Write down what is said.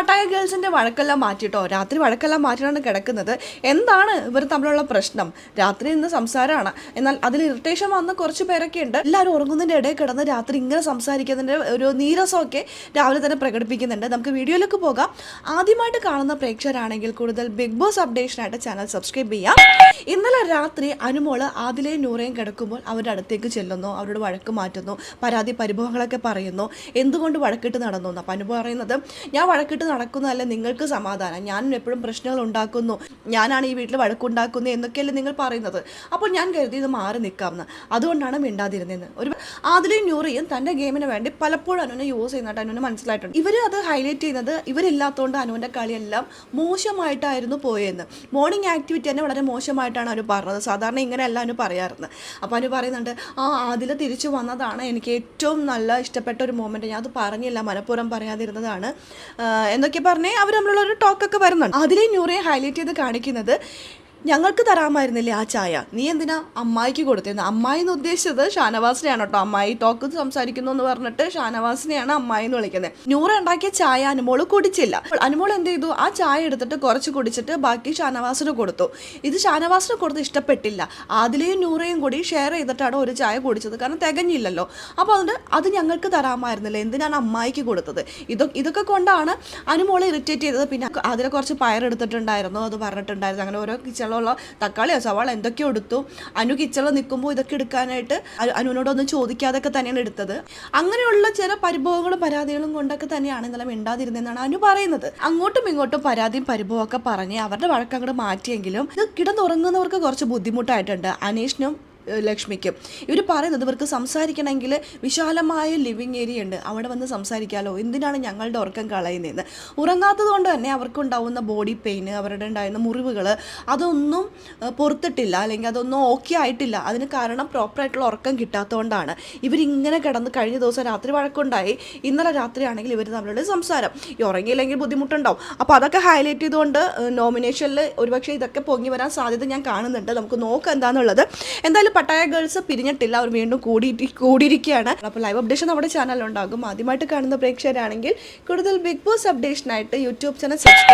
Pattaya ഗേൾസിന്റെ വഴക്കെല്ലാം മാറ്റിയിട്ടോ? രാത്രി വഴക്കെല്ലാം മാറ്റിയാണ് കിടക്കുന്നത്. എന്താണ് ഇവർ തമ്മിലുള്ള പ്രശ്നം? രാത്രി ഇന്ന് സംസാരമാണ്. എന്നാൽ അതിൽ ഇറിറ്റേഷൻ വന്ന കുറച്ച് പേരൊക്കെ ഉണ്ട്. എല്ലാവരും ഉറങ്ങുന്നതിന്റെ ഇടയിൽ കിടന്ന് രാത്രി ഇങ്ങനെ സംസാരിക്കുന്നതിന്റെ ഒരു നീരസമൊക്കെ രാവിലെ തന്നെ പ്രകടിപ്പിക്കുന്നുണ്ട്. നമുക്ക് വീഡിയോയിലേക്ക് പോകാം. ആദ്യമായിട്ട് കാണുന്ന പ്രേക്ഷകരാണെങ്കിൽ കൂടുതൽ ബിഗ് ബോസ് അപ്ഡേഷനായിട്ട് ചാനൽ സബ്സ്ക്രൈബ് ചെയ്യാം. ഇന്നലെ രാത്രി അനുമോൾ ആദിലെയും നൂറയും കിടക്കുമ്പോൾ അവരുടെ അടുത്തേക്ക് ചെല്ലുന്നു. അവരോട് വഴക്ക് മാറ്റുന്നു. പരാതി പരിഭവങ്ങളൊക്കെ പറയുന്നു. എന്തുകൊണ്ട് വഴക്കിട്ട് നടന്നു? അപ്പം അനുഭവം പറയുന്നത് ഞാൻ വഴക്കിട്ട് നടക്കുന്നതല്ല നിങ്ങൾക്ക് സമാധാനം. ഞാനും എപ്പോഴും പ്രശ്നങ്ങൾ ഉണ്ടാക്കുന്നു. ഞാനാണ് ഈ വീട്ടിൽ വഴക്കുണ്ടാക്കുന്നത് എന്നൊക്കെയല്ലേ നിങ്ങൾ പറയുന്നത്. അപ്പോൾ ഞാൻ കരുതി ഇത് മാറി നിൽക്കാമെന്ന്. അതുകൊണ്ടാണ് മിണ്ടാതിരുന്നതെന്ന്. ഒരു ആദിലെയും ന്യൂറിയും തന്റെ ഗെയിമിന് വേണ്ടി പലപ്പോഴും അനുവിനെ യൂസ് ചെയ്യുന്നതായിട്ട് അനുവിന് മനസ്സിലായിട്ടുണ്ട്. ഇവർ അത് ഹൈലൈറ്റ് ചെയ്യുന്നത് ഇവരില്ലാത്തതുകൊണ്ട് അനുവിന്റെ കളിയെല്ലാം മോശമായിട്ടായിരുന്നു പോയെന്ന്. മോർണിംഗ് ആക്ടിവിറ്റി തന്നെ വളരെ മോശമായിട്ടാണ് അവർ പറഞ്ഞത്. സാധാരണ ഇങ്ങനെയല്ല അനു പറയാറുണ്ട് അപ്പോൾ അനു പറയുന്നുണ്ട് ആ ആദില തിരിച്ചു വന്നതാണ് എനിക്ക് ഏറ്റവും നല്ല ഇഷ്ടപ്പെട്ട ഒരു മൊമെന്റ് ഞാൻ അത് പറഞ്ഞില്ല. മനഃപൂർവം പറയാതിരുന്നതാണ്. എന്നൊക്കെ പറഞ്ഞേ അവർ നമ്മളുള്ള ഒരു ടോക്കൊക്കെ വരുന്നുണ്ട്. അതിലെ നൂറെ ഹൈലൈറ്റ് ചെയ്ത് കാണിക്കുന്നത് ഞങ്ങൾക്ക് തരാമായിരുന്നില്ലേ ആ ചായ? നീ എന്തിനാ അമ്മായിക്ക് കൊടുത്തിരുന്നു? അമ്മായി എന്ന് ഉദ്ദേശിച്ചത് ഷാനവാസിനെയാണ് കേട്ടോ. അമ്മായി ടോക്ക് സംസാരിക്കുന്നു എന്ന് പറഞ്ഞിട്ട് ഷാനവാസിനെയാണ് അമ്മായി എന്ന് വിളിക്കുന്നത്. നൂറ് ഉണ്ടാക്കിയ ചായ അനുമോൾ കുടിച്ചില്ല. അനുമോൾ എന്ത് ചെയ്തു? ആ ചായ എടുത്തിട്ട് കുറച്ച് കുടിച്ചിട്ട് ബാക്കി ഷാനവാസിന് കൊടുത്തു. ഇത് ഷാനവാസിന് കൊടുത്ത് ഇഷ്ടപ്പെട്ടില്ല. ആദിലയും നൂറയും കൂടി ഷെയർ ചെയ്തിട്ടാണ് ഒരു ചായ കുടിച്ചത്. കാരണം തികഞ്ഞില്ലല്ലോ. അപ്പോൾ അതുകൊണ്ട് അത് ഞങ്ങൾക്ക് തരാമായിരുന്നില്ല. എന്തിനാണ് അമ്മായിക്ക് കൊടുത്തത്? ഇതൊക്കെ ഇതൊക്കെ കൊണ്ടാണ് അനുമോളെ ഇറിറ്റേറ്റ് ചെയ്തത്. പിന്നെ അതിൽ കുറച്ച് പയർ പയറെടുത്തിട്ടുണ്ടായിരുന്നു അത് പറഞ്ഞിട്ടുണ്ടായിരുന്നു. അങ്ങനെ ഓരോ കിച്ചണിലുള്ള തക്കാളിയോ സവാള എന്തൊക്കെയോ എടുത്തു. അനു കിച്ചണിൽ നിൽക്കുമ്പോൾ ഇതൊക്കെ എടുക്കാനായിട്ട് അനു- അനുവിനോടൊന്നും ചോദിക്കാതൊക്കെ തന്നെയാണ് എടുത്തത്. അങ്ങനെയുള്ള ചില പരിഭവങ്ങളും പരാതികളും കൊണ്ടൊക്കെ തന്നെയാണ് ഇന്നലെ മിണ്ടാതിരുന്നതെന്നാണ് അനു പറയുന്നത്. അങ്ങോട്ടും ഇങ്ങോട്ടും പരാതിയും പരിഭവം ഒക്കെ പറഞ്ഞ് അവരുടെ വഴക്കങ്ങോട്ട് മാറ്റിയെങ്കിലും ഇത് കിടന്നുറങ്ങുന്നവർക്ക് കുറച്ച് ബുദ്ധിമുട്ടായിട്ടുണ്ട്. അനീഷിനും ലക്ഷ്മിക്കും. ഇവർ പറയുന്നത് ഇവർക്ക് സംസാരിക്കണമെങ്കിൽ വിശാലമായ ലിവിങ് ഏരിയ ഉണ്ട്. അവിടെ വന്ന് സംസാരിക്കാമല്ലോ എന്തിനാണ് ഞങ്ങളുടെ ഉറക്കം കളയുന്നതെന്ന്. ഉറങ്ങാത്തത് കൊണ്ട് തന്നെ അവർക്കുണ്ടാവുന്ന ബോഡി പെയിൻ അവരുടെ ഉണ്ടായിരുന്ന മുറിവുകൾ അതൊന്നും പൊറത്തിട്ടില്ല. അല്ലെങ്കിൽ അതൊന്നും ഓക്കെ ആയിട്ടില്ല. അതിന് കാരണം പ്രോപ്പറായിട്ടുള്ള ഉറക്കം കിട്ടാത്തതുകൊണ്ടാണ്. ഇവരിങ്ങനെ കിടന്ന് കഴിഞ്ഞ ദിവസം രാത്രി വഴക്കുണ്ടായി. ഇന്നലെ രാത്രിയാണെങ്കിൽ ഇവർ തമ്മിലുള്ള സംസാരം. ഈ ഉറങ്ങിയില്ലെങ്കിൽ ബുദ്ധിമുട്ടുണ്ടാവും. അപ്പോൾ അതൊക്കെ ഹൈലൈറ്റ് ചെയ്തുകൊണ്ട് നോമിനേഷനിൽ ഒരുപക്ഷെ ഇതൊക്കെ പൊങ്ങി വരാൻ സാധ്യത ഞാൻ കാണുന്നുണ്ട്. നമുക്ക് നോക്കാം എന്താണെന്നുള്ളത് എന്തായാലും പട്ടായ ഗേൾസ് പിരിഞ്ഞിട്ടില്ല. അവർ വീണ്ടും കൂടി കൂടിയിരിക്കുകയാണ്. അപ്പോൾ ലൈവ് അപ്ഡേഷൻ നമ്മുടെ ചാനലുണ്ടാകും ആദ്യമായിട്ട് കാണുന്ന പ്രേക്ഷകരാണെങ്കിൽ കൂടുതൽ ബിഗ് ബോസ് അപ്ഡേഷനായിട്ട് യൂട്യൂബ് ചാനൽ സബ്സ്ക്രൈബ്